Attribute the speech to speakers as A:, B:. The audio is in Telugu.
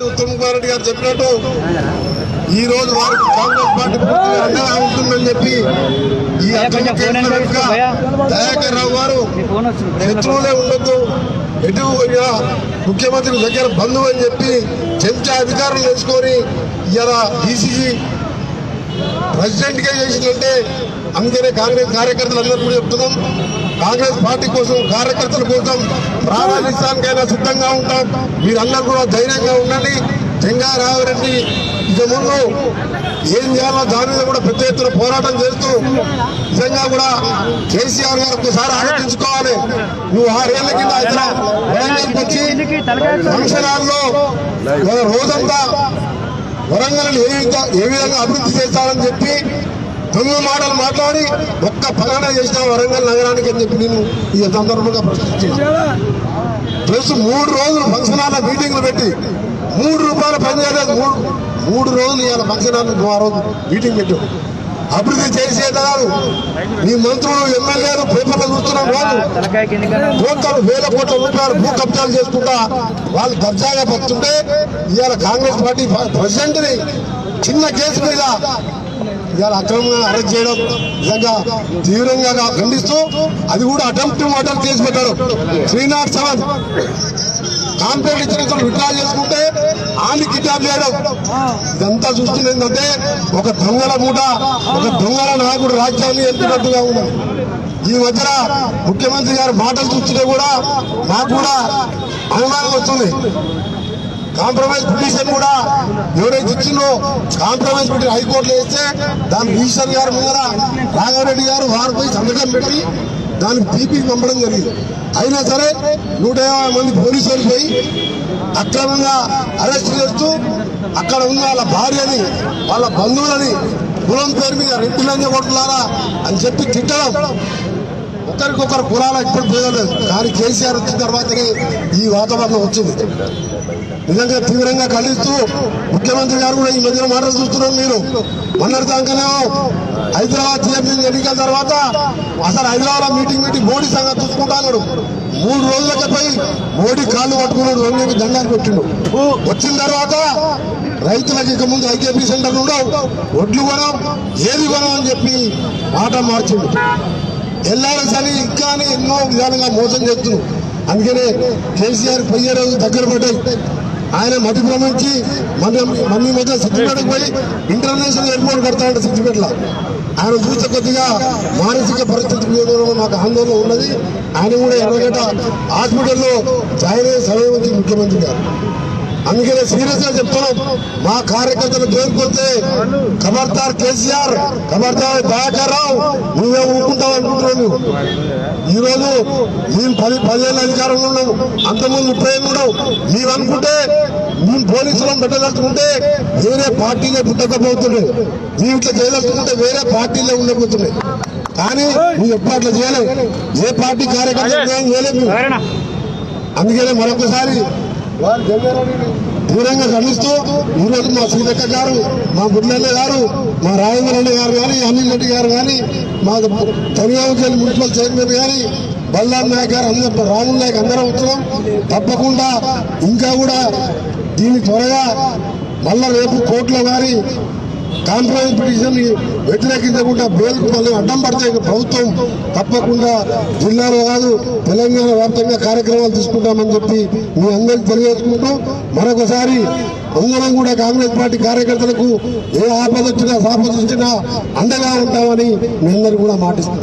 A: ఉత్తమ్ కుమార్ రెడ్డి గారు చెప్పినట్టు ఈ రోజు వారికి కాంగ్రెస్ పార్టీ పూర్తిగా అండగా ఉంటుందని చెప్పి ఈ అక్రమ కేసుల వెనుక దయాకర్ రావు గారు శత్రువులే ఉండొద్దు. ఎటు ముఖ్యమంత్రి దగ్గర బంధువు అని చెప్పి చెంచా అధికారులు వేసుకొని ఇలా డీసీసీ ప్రెసిడెంట్గా చేసిందంటే అందుకనే కాంగ్రెస్ కార్యకర్తలు అందరూ కూడా చెప్తున్నాం. కాంగ్రెస్ పార్టీ కోసం కార్యకర్తల కోసం ప్రారంభించడానికైనా సిద్ధంగా ఉంటాం. మీరందరూ కూడా ధైర్యంగా ఉండండి. జంగారావురెడ్డి ఇక ముందు ఏం చేయాలో దాని మీద కూడా పెద్ద ఎత్తున పోరాటం చేస్తూ నిజంగా కూడా కేసీఆర్ గారు ఒకసారి ఆలోచించుకోవాలి. నువ్వు ఆరేళ్ళ కింద హైదరాబాద్ వరంగల్కి వచ్చి ఫంక్షన్ హాల్లో రోజంతా వరంగల్ ఏ విధంగా ఏ విధంగా అభివృద్ధి చేస్తానని చెప్పి తొమ్మిది మాటలు మాట్లాడి ఒక్క పలానా చేసిన వరంగల్ నగరానికి అని చెప్పి నేను ఈ సందర్భంగా ప్రశ్నించిన ప్లస్ మూడు రోజులు ఫంక్షన్ మీటింగ్లు పెట్టి మూడు రూపాయలు పని చేయలేదు. మూడు మూడు రోజులు ఇవాళ ఫంక్షనాలు హాల్ ఆ రోజు మీటింగ్ పెట్టాం అభివృద్ధి చేసే కాదు నీ మంత్రులు ఎమ్మెల్యేలు పేపర్లు చూస్తున్నాం
B: వాళ్ళు
A: కోట్లు వేల కోట్ల రూపాయలు భూ కబ్జాలు చేసుకుంటా వాళ్ళు దర్జాగా బతుంటే ఇవాళ కాంగ్రెస్ పార్టీ ప్రెసిడెంట్ని చిన్న కేసు మీద ఇవాళ అక్రమంగా అరెస్ట్ చేయడం నిజంగా తీవ్రంగా ఖండిస్తూ అది కూడా అటెంప్ట్ మర్డర్ కేసు పెట్టారు. Three naught seven. కాంపౌండ్ ఇచ్చిన విడ్డా చేసుకుంటే ఆమె కిడ్నాప్ చేయడం. ఇదంతా చూస్తుంది ఏంటంటే ఒక దొంగల మూట ఒక దొంగల నాయకుడు రాజ్యాన్ని ఎత్తున్నట్టుగా ఉన్నది ఈ మధ్యన ముఖ్యమంత్రి గారి మాటలు చూస్తుంటే కూడా మాకు కూడా అనుమానం వస్తుంది. కాంప్రమైజ్ పిటిషన్ కూడా ఎవరైతే ఇచ్చిందో కాంప్రమైజ్ పిటిషన్ హైకోర్టులో వేస్తే దాని పిటిషన్ గారు ముందర రాఘవరెడ్డి గారు వారు పోయి సంతకం పెట్టి దానికి పీపీకి పంపడం జరిగింది. అయినా సరే నూట యాభై మంది పోలీసులు పోయి అక్రమంగా అరెస్ట్ చేస్తూ అక్కడ ఉన్న వాళ్ళ భార్యని వాళ్ళ బంధువులని కులం పేరు మీద రెడ్డి కొట్టులారా అని చెప్పి తిట్టడం. ఒకరికొకరు కులాల ఇప్పుడు పోయలేదు కానీ కేసీఆర్ వచ్చిన తర్వాతనే ఈ వాతావరణం వచ్చింది. నిజంగా తీవ్రంగా ఖండిస్తూ ముఖ్యమంత్రి గారు కూడా ఈ మధ్యన మాటలు చూస్తున్నాం మీరు. మొన్నటి దాకానే హైదరాబాద్ టీఎంసీ ఎన్నికల తర్వాత అసలు హైదరాబాద్ మీటింగ్ మీటింగ్ మోడీ సంగతి చూసుకుంటాడు మూడు రోజులకి పోయి మోడీ కాళ్ళు పట్టుకున్నాడు రెండు దండాలు పెట్టిండు. వచ్చిన తర్వాత రైతులకు ఇక ముందు ఐకేపీ సెంటర్ ఉండవు. ఒడ్లు కొనం ఏది కొనం అని చెప్పి మాట మార్చిండు. ఎల్ఆర్ఎస్ అని ఇంకా ఎన్నో విధాలుగా మోసం చేస్తున్నాం అందుకనే కేసీఆర్ పోయే రోజు దగ్గర పడ్డాయి. ఆయన మతి భ్రమించి మన మన మధ్య సిద్దిపేటకు పోయి ఇంటర్నేషనల్ ఎయిర్పోర్ట్ కడతాడు సిద్దిపేటలో. ఆయన చూస్తే కొద్దిగా మానసిక పరిస్థితి మీద మాకు ఆందోళన ఉన్నది. ఆయన కూడా ఎర్రగడ్డ హాస్పిటల్లో జాయిన్ అయ్యే సమయం వచ్చింది ముఖ్యమంత్రి గారు అందుకనే సీరియస్గా చెప్తున్నాం మా కార్యకర్తలు జోలికొస్తే ఖబర్దార్ కేసీఆర్ ఖబర్దార్ దయాకర్ రావు నువ్వే ఊరుకుంటావు అనుకుంటున్నావు నువ్వు ఈ రోజు మేము పది పదిహేను అధికారంలో ఉన్నాము అంతకుముందు ముప్పై ఏళ్ళు ఉన్నావు. మేము అనుకుంటే మేము పోలీసులను పెట్టదలుచుకుంటే వేరే పార్టీలే పుట్టకపోతుండే ఇట్లా చేయదలుచుకుంటే వేరే పార్టీలే ఉండబోతున్నాయి కానీ నువ్వు ఎప్పుడు అట్లా చేయలేవు. ఏ పార్టీ కార్యకర్త చేయలేవు. నువ్వు.
B: ఎవరైనా?
A: అందుకనే మరొకసారి దూరంగా జంగారెడ్డిని తీవ్రంగా ఈరోజు మా సీతక్క గారు మా బుడ్లన్న గారు మా రాజేంద్ర గారు కానీ అనిల్ రెడ్డి గారు కానీ మా తమిళనాడు మున్సిపల్ చైర్మన్ కానీ బల్లాం నాయక్ గారు అందరూ రాహుల్ నాయక్ అందరం వచ్చినాం తప్పకుండా ఇంకా కూడా దీన్ని త్వరగా మళ్ళా రేపు కోర్టులో గారి కాంప్రమైజ్ పిటిషన్ వ్యతిరేకించకుండా బెయిల్ మళ్ళీ అడ్డం పడితే ప్రభుత్వం తప్పకుండా జిల్లాలో కాదు తెలంగాణ వ్యాప్తంగా కార్యక్రమాలు తీసుకుంటామని చెప్పి మీ అందరికి తెలియజేసుకుంటూ మరొకసారి అందరం కూడా కాంగ్రెస్ పార్టీ కార్యకర్తలకు ఏ ఆపద వచ్చినా సాపద వచ్చినా అండగా ఉంటామని మీ అందరికీ కూడా మాటిస్తాం